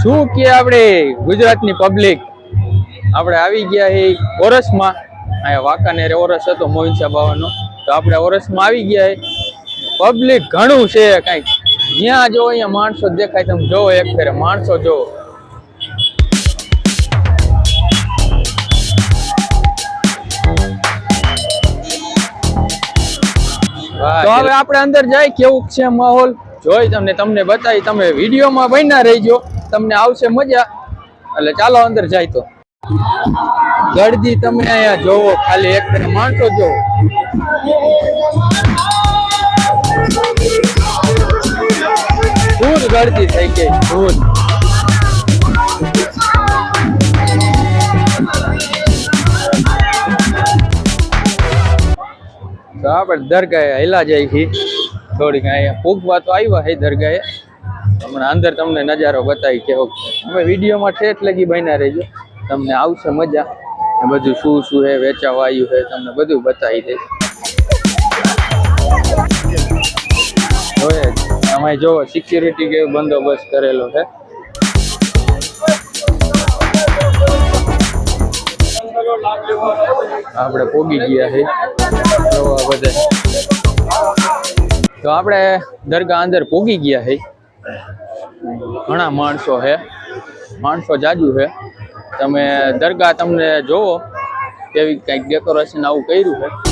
શું કે આપણે ગુજરાતની પબ્લિક આપણે આવી ગયા એ ઓરસમાં. અહીંયા વાંકાનેર ઓરસ હતો મોહિનસા બાવાનો. તો આપણે ઓરસમાં આવી ગયા પબ્લિક ઘણું છે કાંઈક જ્યાં જો અહીંયા માણસો દેખાય તમે જોવો એક ફેરે માણસો જોવો તો હવે આપણે અંદર જાય કેવું છે માહોલ? જોઈ તમને તમને બતાવી તમે વિડીયોમાં બન્યા રહીજો. તમને આવશે મજા. એટલે ચાલો અંદર જાય તો. ગળદી તમે અહીંયા જોવો, ખાલી એક માણસો જોવો. ફૂલ ગળદી થઈ ગઈ ફૂલ તો આપણે દરગાહે હેલા જાય છે થોડીક અહીંયા પૂગવા તો આવ્યા હે દરગાહે. હમણાં અંદર તમને નજારો બતાવી કેવો છે. અમે વિડીયોમાં ઠેઠ લગી બન્યા રહેજો. તમને આવશે મજા. ને બધું શું શું છે વેચાવા આવ્યું છે તમને બધું બતાવી દઈશ. જોઈએ તમે જોવો સિક્યુરિટી કેવો બંદોબસ્ત કરેલો છે આપણે પોગી ગયા છે જોવા બધા. તો આપણે દરગાહ અંદર પોગી ગયા છે ઘણા માણસો છે માણસો જાજુ છે તમે દરગાહ તમને જોવો, કેવી કંઈક ડેકોરેશન આવું કર્યું છે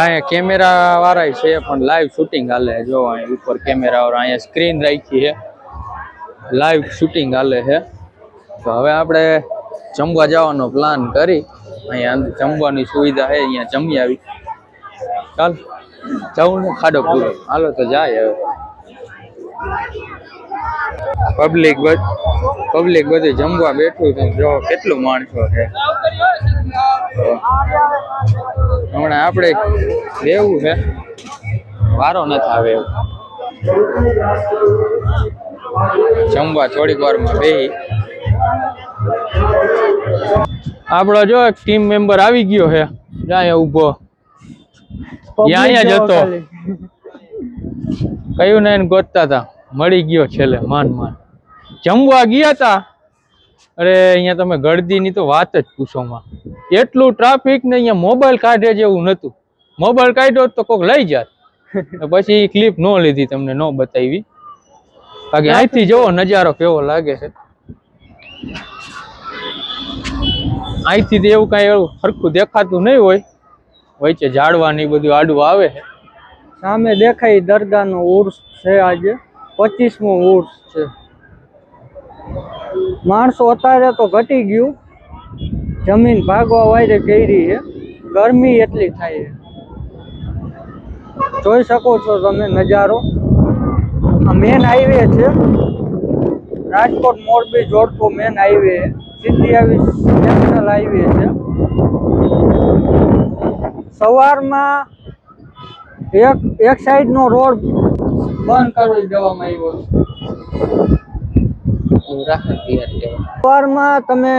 અહીંયા કેમેરા વાળા છે, પણ લાઈવ શૂટિંગ હાલે જો અહીં ઉપર કેમેરા વાળા, અહીંયા સ્ક્રીન રાખી છે. લાઈવ શૂટિંગ હાલે છે. તો હવે આપણે જમવા જવાનો પ્લાન કરી. અહીંયા જમવાની સુવિધા છે, અહીંયા જમી આવી. ચાલ, જવું ને ખાડો પૂરો. હાલો તો જાય હવે. પબ્લિક પબ્લિક બધું જમવા બેઠું છે. જો કેટલું માણસો છે. હમણાં આપણે દેવું છે. વારો નથી આવે એવું. જમવા થોડીક વારમાં બેહી. આપણો જો એક ટીમ મેમ્બર આવી ગયો છે. જાય ઊભો. અહીંયા જતો કયું ને એને ગોતતા હતા મળી ગયો છેલ્લે માન માન. જમવા ગયા તા. અરે અહીંયા તમે ગળદીની તો વાત જ પૂછોમાં એટલું ટ્રાફિક ને અહીંયા મોબાઈલ કાઢે જેવું નતું. મોબાઈલ કાઢ્યો તો કોક લઈ જાત પછી ક્લિપ ન લીધી તમને ન બતાવી. બાકી અહીંથી જોવો નજારો કેવો લાગે છે. અહીંથી એવું કાંઈ એવું સરખું દેખાતું નહીં હોય. વચ્ચે ઝાડવા ને બધું આડું આવે છે. સામે દેખાય દરગાહનો ઉર્સ છે આજે. પચીસમો ઉર્સ છે. માણસો અત્યારે તો ઘટી ગયું. જમીન ભાગવા વાયરે કરી છે. ગરમી એટલી થાય છે. જોઈ શકો છો તમે નજારો. આ મેન હાઈવે છે. રાજકોટ મોરબી જોડતો મેન હાઈવે સિત્યાવીસ નેશનલ હાઈવે છે. સવારમાં એક એક સાઈડનો રોડ બંધ કરી દેવામાં આવ્યો છે. સવારમાં તમે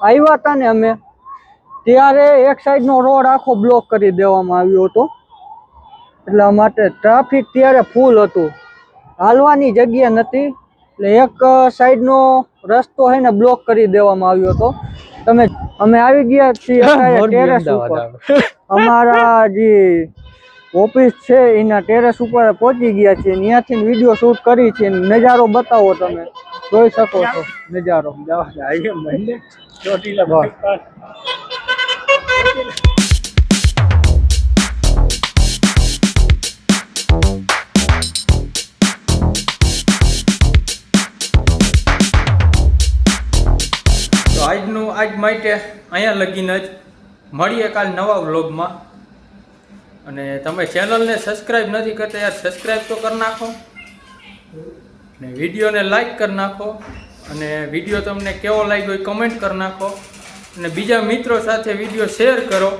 આવ્યા હતા ને અમે ત્યારે એક સાઈડનો રોડ આખો બ્લોક કરી દેવામાં આવ્યો હતો. એટલા માટે ટ્રાફિક ત્યારે ફૂલ હતું. હાલવાની જગ્યા નથી એટલે એક સાઈડનો રસ્તો છે ને બ્લોક કરી દેવામાં આવ્યો હતો. તમે અમે આવી ગયા છીએ ટેરેસ ઉપર. અમારા જે ઓફિસ છે એના ટેરેસ ઉપર પહોંચી ગયા છીએ. ત્યાંથી વીડિયો શૂટ કરી છે નજારો બતાવો તમે. જોઈ શકો છો. નજારો. બસ. તો આજનું આજ માટે અહીંયા લગીને જ મળીએ કાલ નવા વ્લોગમાં. અને તમે ચેનલને સબસ્ક્રાઈબ નથી કરતા યાર સબસ્ક્રાઈબ તો કરી નાખો. ને વિડીયોને લાઈક કરી નાખો અને વીડિયો તમને કેવો લાગ્યો એ કમેન્ટ કરી નાખો અને બીજા મિત્રો સાથે વીડિયો શેર કરો.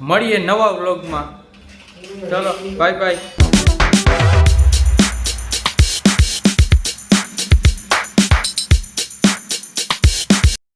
મળીએ નવા વ્લોગમાં ચલો બાય બાય